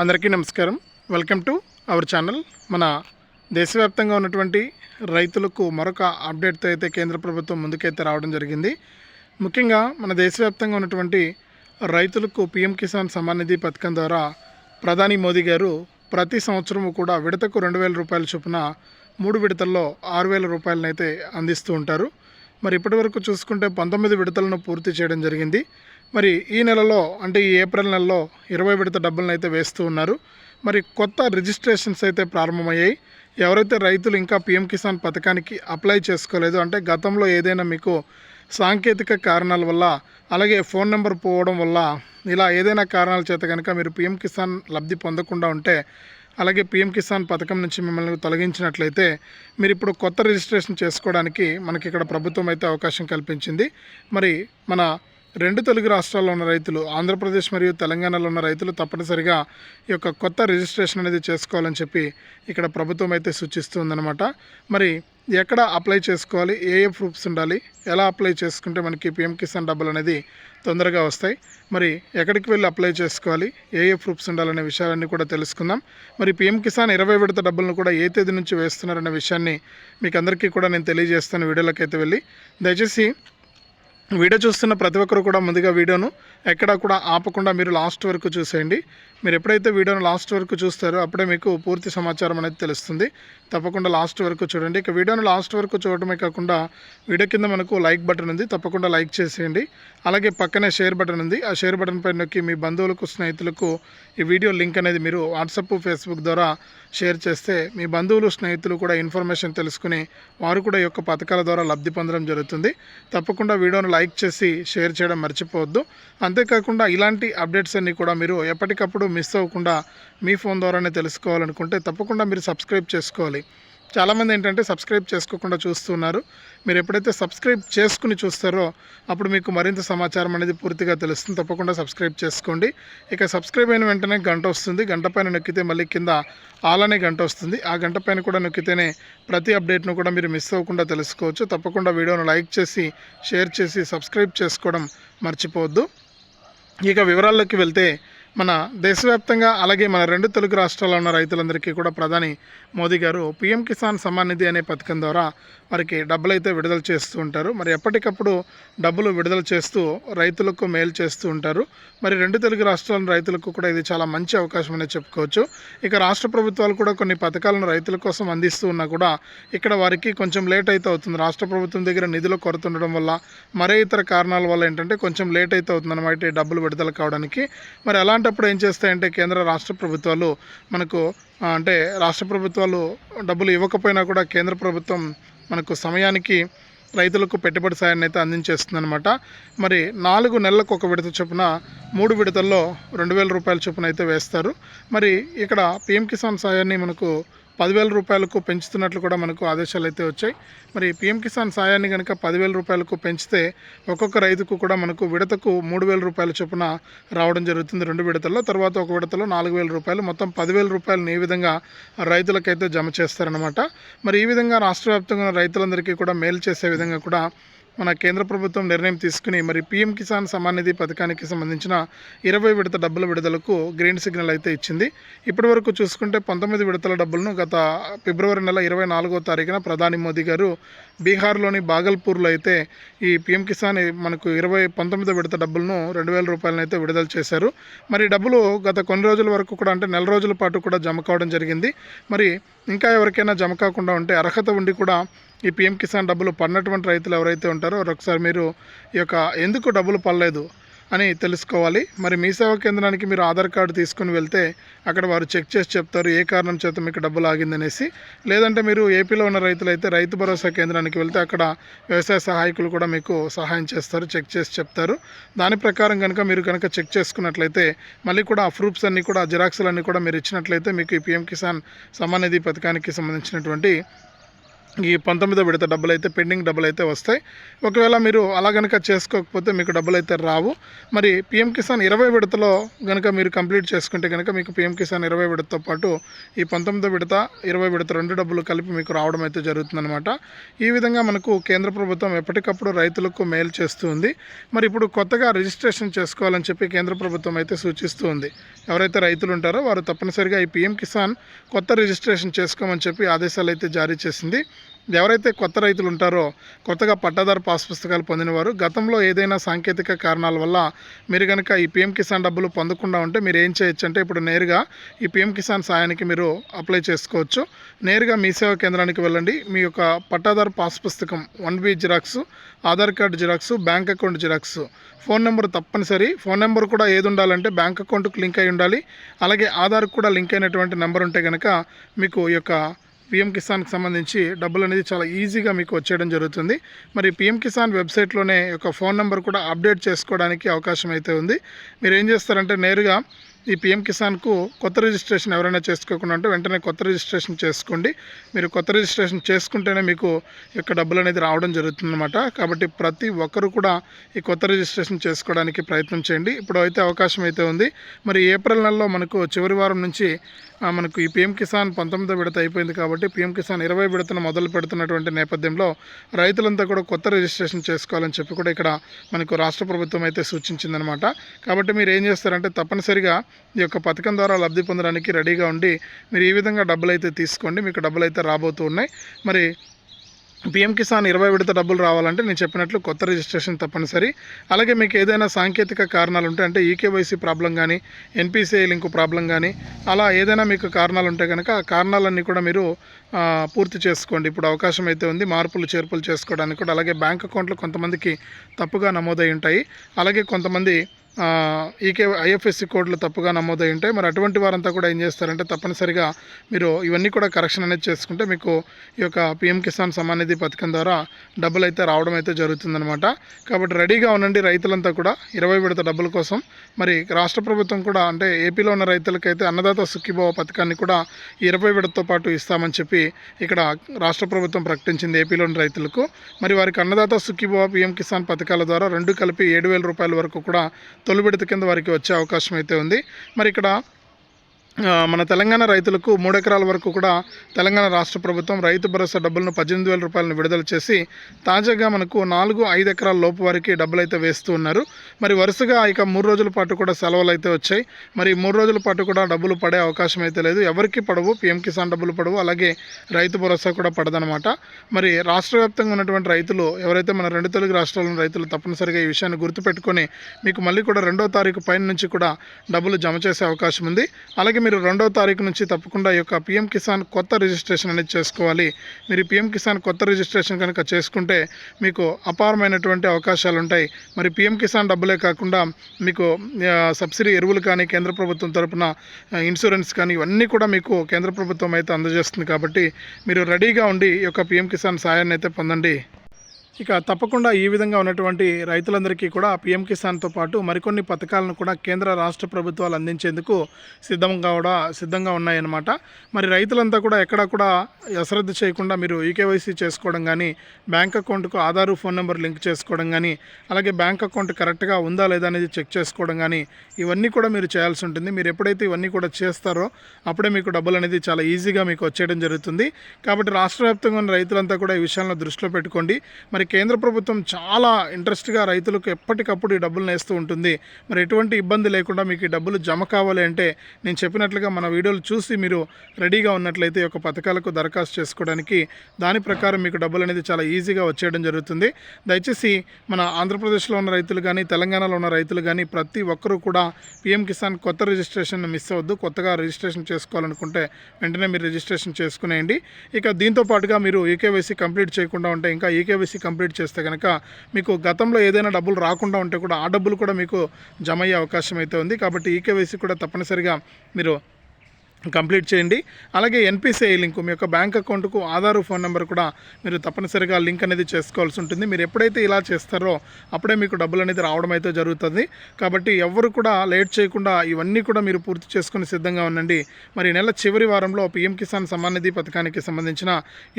అందరికీ నమస్కారం. Welcome to our channel. మన దేశవ్యాప్తంగా ఉన్నటువంటి రైతులకు మరొక అప్డేట్తో అయితే కేంద్ర ప్రభుత్వం ముందుకైతే రావడం జరిగింది. ముఖ్యంగా మన దేశవ్యాప్తంగా ఉన్నటువంటి రైతులకు పిఎం కిసాన్ సమ్మాన్ నిధి పథకం ద్వారా ప్రధాని మోదీ గారు ప్రతి సంవత్సరము కూడా విడతకు రెండు వేల రూపాయల చొప్పున మూడు విడతల్లో ఆరు వేల రూపాయలనైతే అందిస్తూ ఉంటారు. మరి ఇప్పటివరకు చూసుకుంటే పంతొమ్మిది విడతలను పూర్తి చేయడం జరిగింది. మరి ఈ నెలలో అంటే ఈ ఏప్రిల్ నెలలో ఇరవై విడత డబ్బులను అయితే వేస్తూ ఉన్నారు. మరి కొత్త రిజిస్ట్రేషన్స్ అయితే ప్రారంభమయ్యాయి. ఎవరైతే రైతులు ఇంకా పిఎం కిసాన్ పథకానికి అప్లై చేసుకోలేదు అంటే గతంలో ఏదైనా మీకు సాంకేతిక కారణాల వల్ల అలాగే ఫోన్ నెంబర్ పోవడం వల్ల ఇలా ఏదైనా కారణాల చేత కనుక మీరు పిఎం కిసాన్ లబ్ధి పొందకుండా ఉంటే అలాగే పిఎం కిసాన్ పథకం నుంచి మిమ్మల్ని తొలగించినట్లయితే మీరు ఇప్పుడు కొత్త రిజిస్ట్రేషన్ చేసుకోవడానికి మనకి ఇక్కడ ప్రభుత్వం అయితే అవకాశం కల్పించింది. మరి మన రెండు తెలుగు రాష్ట్రాల్లో ఉన్న రైతులు ఆంధ్రప్రదేశ్ మరియు తెలంగాణలో ఉన్న రైతులు తప్పనిసరిగా ఈ యొక్క కొత్త రిజిస్ట్రేషన్ అనేది చేసుకోవాలని చెప్పి ఇక్కడ ప్రభుత్వం అయితే సూచిస్తుందన్నమాట. మరి ఎక్కడ అప్లై చేసుకోవాలి? ఏ ఏ ప్రూఫ్స్ ఉండాలి? ఎలా అప్లై చేసుకుంటే మనకి పిఎం కిసాన్ డబ్బులు అనేది తొందరగా వస్తాయి? మరి ఎక్కడికి వెళ్ళి అప్లై చేసుకోవాలి? ఏ ఏ ప్రూఫ్స్ ఉండాలనే విషయాలన్నీ కూడా తెలుసుకుందాం. మరి పిఎం కిసాన్ ఇరవై విడత డబ్బులను కూడా ఏ తేదీ నుంచి వేస్తున్నారనే విషయాన్ని మీకు అందరికీ కూడా నేను తెలియజేస్తాను వీడియోలోకి అయితే వెళ్ళి. దయచేసి వీడియో చూస్తున్న ప్రతి ఒక్కరు కూడా ముందుగా వీడియోను ఎక్కడా కూడా ఆపకుండా మీరు లాస్ట్ వరకు చూసేయండి. మీరు ఎప్పుడైతే వీడియోను లాస్ట్ వరకు చూస్తారో అప్పుడే మీకు పూర్తి సమాచారం అనేది తెలుస్తుంది. తప్పకుండా లాస్ట్ వరకు చూడండి. ఇక వీడియోను లాస్ట్ వరకు చూడటమే కాకుండా వీడియో కింద మనకు లైక్ బటన్ ఉంది. తప్పకుండా లైక్ చేసేయండి. అలాగే పక్కనే షేర్ బటన్ ఉంది. ఆ షేర్ బటన్ పైన నొక్కి మీ బంధువులకు స్నేహితులకు ఈ వీడియో లింక్ అనేది మీరు వాట్సాప్ ఫేస్బుక్ ద్వారా షేర్ చేస్తే మీ బంధువులు స్నేహితులు కూడా ఇన్ఫర్మేషన్ తెలుసుకుని వారు కూడా ఈ యొక్క పథకాల ద్వారా లబ్ధి పొందడం జరుగుతుంది. తప్పకుండా వీడియోను లైక్ చేసి షేర్ చేయడం మర్చిపోవద్దు. అంతేకాకుండా ఇలాంటి అప్డేట్స్ అన్నీ కూడా మీరు ఎప్పటికప్పుడు మిస్ అవ్వకుండా మీ ఫోన్ ద్వారానే తెలుసుకోవాలనుకుంటే తప్పకుండా మీరు సబ్స్క్రైబ్ చేసుకోవాలి. చాలామంది ఏంటంటే సబ్స్క్రైబ్ చేసుకోకుండా చూస్తున్నారు. మీరు ఎప్పుడైతే సబ్స్క్రైబ్ చేసుకుని చూస్తారో అప్పుడు మీకు మరింత సమాచారం అనేది పూర్తిగా తెలుస్తుంది. తప్పకుండా సబ్స్క్రైబ్ చేసుకోండి. ఇక సబ్స్క్రైబ్ అయిన వెంటనే గంట వస్తుంది. గంట పైన నొక్కితే మళ్ళీ కింద అలానే గంట వస్తుంది. ఆ గంట పైన కూడా నొక్కితేనే ప్రతి అప్డేట్ను కూడా మీరు మిస్ అవ్వకుండా తెలుసుకోవచ్చు. తప్పకుండా వీడియోను లైక్ చేసి షేర్ చేసి సబ్స్క్రైబ్ చేసుకోవడం మర్చిపోవద్దు. ఇక వివరాల్లోకి వెళ్తే మన దేశవ్యాప్తంగా అలాగే మన రెండు తెలుగు రాష్ట్రాల్లో ఉన్న రైతులందరికీ కూడా ప్రధాని మోదీ గారు పీఎం కిసాన్ సమ్మాన్ నిధి అనే పథకం ద్వారా వారికి డబ్బులు అయితే విడుదల చేస్తూ ఉంటారు. మరి ఎప్పటికప్పుడు డబ్బులు విడుదల చేస్తూ రైతులకు మేలు చేస్తూ ఉంటారు. మరి రెండు తెలుగు రాష్ట్రాల రైతులకు కూడా ఇది చాలా మంచి అవకాశం అనేది చెప్పుకోవచ్చు. ఇక రాష్ట్ర ప్రభుత్వాలు కూడా కొన్ని పథకాలను రైతుల కోసం అందిస్తూ ఉన్నా కూడా ఇక్కడ వారికి కొంచెం లేట్ అయితే అవుతుంది. రాష్ట్ర ప్రభుత్వం దగ్గర నిధులు కొరత ఉండడం వల్ల మరే ఇతర కారణాల వల్ల ఏంటంటే కొంచెం లేట్ అయితే అవుతుంది అన్నమాట డబ్బులు విడుదల కావడానికి. మరి అలా అలాంటప్పుడు ఏం చేస్తాయంటే కేంద్ర రాష్ట్ర ప్రభుత్వాలు మనకు అంటే రాష్ట్ర ప్రభుత్వాలు డబ్బులు ఇవ్వకపోయినా కూడా కేంద్ర ప్రభుత్వం మనకు సమయానికి రైతులకు పెట్టుబడి సాయాన్ని అయితే అందించేస్తుందన్నమాట. మరి నాలుగు నెలలకు ఒక విడత చొప్పున మూడు విడతల్లో రెండు వేల రూపాయల చొప్పున అయితే వేస్తారు. మరి ఇక్కడ పిఎం కిసాన్ సాయాన్ని మనకు పదివేల రూపాయలకు పెంచుతున్నట్లు కూడా మనకు ఆదేశాలు అయితే వచ్చాయి. మరి పిఎం కిసాన్ సాయాన్ని కనుక పదివేల రూపాయలకు పెంచితే ఒక్కొక్క రైతుకు కూడా మనకు విడతకు మూడు వేల రూపాయల చొప్పున రావడం జరుగుతుంది రెండు విడతల్లో. తర్వాత ఒక విడతలో నాలుగు వేల రూపాయలు. మొత్తం పదివేల రూపాయలను ఈ విధంగా రైతులకైతే జమ చేస్తారనమాట మరి ఈ విధంగా రాష్ట్ర వ్యాప్తంగా రైతులందరికీ కూడా మేలు చేసే విధంగా కూడా మన కేంద్ర ప్రభుత్వం నిర్ణయం తీసుకుని మరి పీఎం కిసాన్ సమ్మాన్ నిధి పథకానికి సంబంధించిన ఇరవై విడత డబ్బుల విడుదలకు గ్రీన్ సిగ్నల్ అయితే ఇచ్చింది. ఇప్పటి వరకు చూసుకుంటే పంతొమ్మిది విడతల డబ్బులను గత ఫిబ్రవరి నెల ఇరవై నాలుగో తారీఖున ప్రధాని మోదీ గారు బీహార్లోని బాగల్పూర్లో అయితే ఈ పీఎం కిసాన్ మనకు ఇరవై పంతొమ్మిదో విడత డబ్బులను రెండు వేల రూపాయలను అయితే విడుదల చేశారు. మరి డబ్బులు గత కొన్ని రోజుల వరకు కూడా అంటే నెల రోజుల పాటు కూడా జమ కావడం జరిగింది. మరి ఇంకా ఎవరికైనా జమ కాకుండా ఉంటే అర్హత ఉండి కూడా ఈ పిఎం కిసాన్ డబ్బులు పడినటువంటి రైతులు ఎవరైతే ఉంటారో ఒకసారి మీరు ఈ యొక్క ఎందుకు డబ్బులు పడలేదు అని తెలుసుకోవాలి. మరి మీ సేవా కేంద్రానికి మీరు ఆధార్ కార్డు తీసుకుని వెళ్తే అక్కడ వారు చెక్ చేసి చెప్తారు ఏ కారణం చేత మీకు డబ్బులు ఆగిందనేసి. లేదంటే మీరు ఏపీలో ఉన్న రైతులైతే రైతు భరోసా కేంద్రానికి వెళ్తే అక్కడ వ్యవసాయ సహాయకులు కూడా మీకు సహాయం చేస్తారు చెక్ చేసి చెప్తారు. దాని ప్రకారం కనుక మీరు కనుక చెక్ చేసుకున్నట్లయితే మళ్ళీ కూడా ఆ ప్రూఫ్స్ అన్నీ కూడా జిరాక్స్లన్నీ కూడా మీరు ఇచ్చినట్లయితే మీకు ఈ పిఎం కిసాన్ సమానిధి పథకానికి సంబంధించినటువంటి ఈ పంతొమ్మిదో విడత డబ్బులు అయితే పెండింగ్ డబ్బులు అయితే వస్తాయి. ఒకవేళ మీరు అలా కనుక చేసుకోకపోతే మీకు డబ్బులు అయితే రావు. మరి పిఎం కిసాన్ ఇరవై విడతలో కనుక మీరు కంప్లీట్ చేసుకుంటే కనుక మీకు పిఎం కిసాన్ ఇరవై విడతతో పాటు ఈ పంతొమ్మిదో విడత ఇరవై విడత రెండు డబ్బులు కలిపి మీకు రావడం అయితే జరుగుతుందన్నమాట. ఈ విధంగా మనకు కేంద్ర ప్రభుత్వం ఎప్పటికప్పుడు రైతులకు మేలు చేస్తూ ఉంది. మరి ఇప్పుడు కొత్తగా రిజిస్ట్రేషన్ చేసుకోవాలని చెప్పి కేంద్ర ప్రభుత్వం అయితే సూచిస్తూ ఉంది. ఎవరైతే రైతులు ఉంటారో వారు తప్పనిసరిగా ఈ పిఎం కిసాన్ కొత్త రిజిస్ట్రేషన్ చేసుకోమని చెప్పి ఆదేశాలు అయితే జారీ చేసింది. ఎవరైతే కొత్త రైతులు ఉంటారో కొత్తగా పట్టాదారు పాస్ పుస్తకాలు పొందినవారు గతంలో ఏదైనా సాంకేతిక కారణాల వల్ల మీరు కనుక ఈ పిఎం కిసాన్ డబ్బులు పొందకుండా ఉంటే మీరు ఏం చేయొచ్చు అంటే ఇప్పుడు నేరుగా ఈ పిఎం కిసాన్ సాయానికి మీరు అప్లై చేసుకోవచ్చు. నేరుగా మీ సేవా కేంద్రానికి వెళ్ళండి. మీ యొక్క పట్టాదారు పాస్ పుస్తకం one B xerox Aadhaar card xerox bank account xerox. Phone number తప్పనిసరి. ఫోన్ నెంబర్ కూడా ఏది ఉండాలంటే బ్యాంక్ అకౌంట్కి లింక్ అయి ఉండాలి. అలాగే ఆధార్కు కూడా లింక్ అయినటువంటి నెంబర్ ఉంటే కనుక మీకు ఈ యొక్క పిఎం కిసాన్కి సంబంధించి డబ్బులు అనేది చాలా ఈజీగా మీకు వచ్చేయడం జరుగుతుంది. మరి పిఎం కిసాన్ వెబ్సైట్లోనే యొక్క ఫోన్ నెంబర్ కూడా అప్డేట్ చేసుకోవడానికి అవకాశం అయితే ఉంది. మీరు ఏం చేస్తారంటే నేరుగా ఈ పిఎం కిసాన్కు కొత్త రిజిస్ట్రేషన్ ఎవరైనా చేసుకోకుండా ఉంటే వెంటనే కొత్త రిజిస్ట్రేషన్ చేసుకోండి. మీరు కొత్త రిజిస్ట్రేషన్ చేసుకుంటేనే మీకు యొక్క డబ్బులు అనేది రావడం జరుగుతుందన్నమాట. కాబట్టి ప్రతి ఒక్కరు కూడా ఈ కొత్త రిజిస్ట్రేషన్ చేసుకోవడానికి ప్రయత్నం చేయండి. ఇప్పుడు అయితే అవకాశం అయితే ఉంది. మరి ఏప్రిల్ నెలలో మనకు చివరి వారం నుంచి మనకు ఈ పిఎం కిసాన్ పంతొమ్మిదో విడత అయిపోయింది కాబట్టి పిఎం కిసాన్ ఇరవై విడతను మొదలు పెడుతున్నటువంటి నేపథ్యంలో రైతులంతా కూడా కొత్త రిజిస్ట్రేషన్ చేసుకోవాలని చెప్పి కూడా ఇక్కడ మనకు రాష్ట్ర ప్రభుత్వం అయితే సూచించిందనమాట కాబట్టి మీరు ఏం చేస్తారంటే తప్పనిసరిగా ఈ యొక్క పథకం ద్వారా లబ్ధి పొందడానికి రెడీగా ఉండి మీరు ఈ విధంగా డబ్బులు అయితే తీసుకోండి. మీకు డబ్బులు అయితే రాబోతూ ఉన్నాయి. మరి పిఎం కిసాన్ ఇరవై విడత డబ్బులు రావాలంటే నేను చెప్పినట్లు కొత్త రిజిస్ట్రేషన్ తప్పనిసరి. అలాగే మీకు ఏదైనా సాంకేతిక కారణాలు ఉంటే అంటే ఈకేవైసీ ప్రాబ్లం కానీ ఎన్పిసిఐ లింక్ ప్రాబ్లం కానీ అలా ఏదైనా మీకు కారణాలు ఉంటే కనుక ఆ కారణాలన్నీ కూడా మీరు పూర్తి చేసుకోండి. ఇప్పుడు అవకాశం అయితే ఉంది. మార్పులు చేర్పులు చేసుకోవడానికి కూడా. అలాగే బ్యాంక్ అకౌంట్లు కొంతమందికి తప్పుగా నమోదై ఉంటాయి. అలాగే కొంతమంది ఈకే ఐఎఫ్ఎస్సి కోడ్లు తప్పుగా నమోదై ఉంటాయి మరి అటువంటి వారంతా కూడా ఏం చేస్తారంటే తప్పనిసరిగా మీరు ఇవన్నీ కూడా కరెక్షన్ అనేది చేసుకుంటే మీకు ఈ యొక్క పిఎం కిసాన్ సమ్మాన్ నిధి పథకం ద్వారా డబ్బులు అయితే రావడం అయితే జరుగుతుందన్నమాట. కాబట్టి రెడీగా ఉండండి రైతులంతా కూడా ఇరవై విడత డబ్బుల కోసం. మరి రాష్ట్ర ప్రభుత్వం కూడా అంటే ఏపీలో ఉన్న రైతులకైతే అన్నదాత సుఖీభావ పథకాన్ని కూడా ఇరవై విడతతో పాటు ఇస్తామని చెప్పి ఇక్కడ రాష్ట్ర ప్రభుత్వం ప్రకటించింది ఏపీలోని రైతులకు. మరి వారికి అన్నదాత సుఖీభావ పిఎం కిసాన్ పథకాల ద్వారా రెండు కలిపి ఏడు వేల రూపాయల వరకు కూడా తొలి విడత కింద వారికి వచ్చే అవకాశం అయితే ఉంది. మరి ఇక్కడ మన తెలంగాణ రైతులకు మూడు ఎకరాల వరకు కూడా తెలంగాణ రాష్ట్ర ప్రభుత్వం రైతు భరోసా డబ్బులను పద్దెనిమిది వేల రూపాయలను విడుదల చేసి తాజాగా మనకు నాలుగు ఐదు ఎకరాల లోపు వారికి డబ్బులు అయితే వేస్తూ ఉన్నారు. మరి వరుసగా ఇక మూడు రోజుల పాటు కూడా సెలవులు అయితే వచ్చాయి. మరి మూడు రోజుల పాటు కూడా డబ్బులు పడే అవకాశం అయితే లేదు. ఎవరికి పడవు పిఎం కిసాన్ డబ్బులు పడవు అలాగే రైతు భరోసా కూడా పడదనమాట మరి రాష్ట్ర వ్యాప్తంగా ఉన్నటువంటి రైతులు ఎవరైతే మన రెండు తెలుగు రాష్ట్రాల్లోని రైతులు తప్పనిసరిగా ఈ విషయాన్ని గుర్తుపెట్టుకొని మీకు మళ్ళీ కూడా రెండో తారీఖు పైన నుంచి కూడా డబ్బులు జమ చేసే అవకాశం ఉంది. అలాగే మీరు రెండో తారీఖు నుంచి తప్పకుండా ఈ యొక్క పిఎం కిసాన్ కొత్త రిజిస్ట్రేషన్ అనేది చేసుకోవాలి. మీరు పిఎం కిసాన్ కొత్త రిజిస్ట్రేషన్ కనుక చేసుకుంటే మీకు అపారమైనటువంటి అవకాశాలు ఉంటాయి మరి పిఎం కిసాన్ డబ్బులే కాకుండా మీకు సబ్సిడీ ఎరువులు కానీ కేంద్ర ప్రభుత్వం తరపున ఇన్సూరెన్స్ కానీ ఇవన్నీ కూడా మీకు కేంద్ర ప్రభుత్వం అయితే అందజేస్తుంది కాబట్టి మీరు రెడీగా ఉండి ఈ యొక్క పిఎం కిసాన్ సాయాన్ని అయితే పొందండి. ఇక తప్పకుండా ఈ విధంగా ఉన్నటువంటి రైతులందరికీ కూడా పీఎం కిసాన్తో పాటు మరికొన్ని పథకాలను కూడా కేంద్ర రాష్ట్ర ప్రభుత్వాలు అందించేందుకు సిద్ధంగా కూడా సిద్ధంగా ఉన్నాయన్నమాట. మరి రైతులంతా కూడా ఎక్కడా కూడా అశ్రద్ధ చేయకుండా మీరు ఈకేవైసీ చేసుకోవడం కానీ బ్యాంక్ అకౌంట్కు ఆధారు ఫోన్ నెంబర్ లింక్ చేసుకోవడం కానీ అలాగే బ్యాంక్ అకౌంట్ కరెక్ట్గా ఉందా లేదా అనేది చెక్ చేసుకోవడం కానీ ఇవన్నీ కూడా మీరు చేయాల్సి ఉంటుంది. మీరు ఎప్పుడైతే ఇవన్నీ కూడా చేస్తారో అప్పుడే మీకు డబ్బులు అనేది చాలా ఈజీగా మీకు వచ్చేయడం జరుగుతుంది. కాబట్టి రాష్ట్ర వ్యాప్తంగా ఉన్న రైతులంతా కూడా ఈ విషయాలను దృష్టిలో పెట్టుకోండి. మరి కేంద్ర ప్రభుత్వం చాలా ఇంట్రెస్ట్గా రైతులకు ఎప్పటికప్పుడు ఈ డబ్బులు నేస్తూ ఉంటుంది. మరి ఎటువంటి ఇబ్బంది లేకుండా మీకు ఈ డబ్బులు జమ కావాలి అంటే నేను చెప్పినట్లుగా మన వీడియోలు చూసి మీరు రెడీగా ఉన్నట్లయితే ఈ యొక్క పథకాలకు దరఖాస్తు చేసుకోవడానికి దాని ప్రకారం మీకు డబ్బులు అనేది చాలా ఈజీగా వచ్చేయడం జరుగుతుంది. దయచేసి మన ఆంధ్రప్రదేశ్లో ఉన్న రైతులు కానీ తెలంగాణలో ఉన్న రైతులు కానీ ప్రతి ఒక్కరూ కూడా పిఎం కిసాన్ కొత్త రిజిస్ట్రేషన్ మిస్ అవ్వద్దు. కొత్తగా రిజిస్ట్రేషన్ చేసుకోవాలనుకుంటే వెంటనే మీరు రిజిస్ట్రేషన్ చేసుకునేయండి. ఇక దీంతో పాటుగా మీరు ఈకేవైసీ కంప్లీట్ చేయకుండా ఉంటే ఇంకా ఈకేవైసీ కంప్లీట్ చేస్తే కనుక మీకు గతంలో ఏదైనా డబ్బులు రాకుండా ఉంటే కూడా ఆ డబ్బులు కూడా మీకు జమ అయ్యే అవకాశం అయితే ఉంది. కాబట్టి ఈకేవైసీ కూడా తప్పనిసరిగా మీరు కంప్లీట్ చేయండి. అలాగే ఎన్పిసిఐ లింక్ మీ యొక్క బ్యాంక్ అకౌంట్కు ఆధార్ ఫోన్ నెంబర్ కూడా మీరు తప్పనిసరిగా లింక్ అనేది చేసుకోవాల్సి ఉంటుంది. మీరు ఎప్పుడైతే ఇలా చేస్తారో అప్పుడే మీకు డబ్బులు అనేది రావడం అయితే జరుగుతుంది. కాబట్టి ఎవరు కూడా లేట్ చేయకుండా ఇవన్నీ కూడా మీరు పూర్తి చేసుకుని సిద్ధంగా ఉండండి. మరి నెల చివరి వారంలో పీఎం కిసాన్ సమ్మాన్ నిధి పథకానికి సంబంధించిన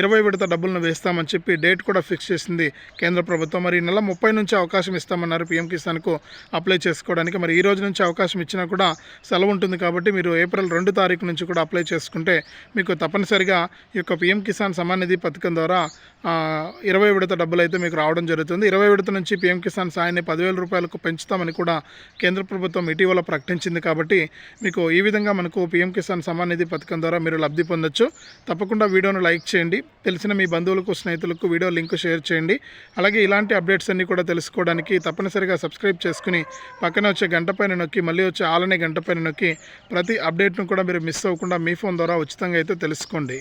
ఇరవై విడత డబ్బులను వేస్తామని చెప్పి డేట్ కూడా ఫిక్స్ చేసింది కేంద్ర ప్రభుత్వం. మరి నెల ముప్పై నుంచి అవకాశం ఇస్తామన్నారు పీఎం కిసాన్కు అప్లై చేసుకోవడానికి. మరి ఈ రోజు నుంచి అవకాశం ఇచ్చినా కూడా సెలవు ఉంటుంది కాబట్టి మీరు ఏప్రిల్ రెండు తారీఖు నుంచి కూడా అప్లై చేసుకుంటే మీకు తప్పనిసరిగా ఈ యొక్క పిఎం కిసాన్ సమాన్ నిధి పథకం ద్వారా ఇరవై విడత డబ్బులు అయితే మీకు రావడం జరుగుతుంది. ఇరవై విడత నుంచి పిఎం కిసాన్ సాయాన్ని పదివేల రూపాయలకు పెంచుతామని కూడా కేంద్ర ప్రభుత్వం ఇటీవల ప్రకటించింది కాబట్టి మీకు ఈ విధంగా మనకు పిఎం కిసాన్ సమాన్ నిధి పథకం ద్వారా మీరు లబ్ధి పొందొచ్చు. తప్పకుండా వీడియోను లైక్ చేయండి. తెలిసిన మీ బంధువులకు స్నేహితులకు వీడియో లింక్ షేర్ చేయండి. అలాగే ఇలాంటి అప్డేట్స్ అన్ని కూడా తెలుసుకోవడానికి తప్పనిసరిగా సబ్స్క్రైబ్ చేసుకుని పక్కన వచ్చే గంట పైన నొక్కి మళ్ళీ వచ్చే ఆలనే గంట పైన నొక్కి ప్రతి అప్డేట్ను కూడా మీరు మిస్ అవ్వకుండా మీ ఫోన్ ద్వారా ఉచితంగా అయితే తెలుసుకోండి.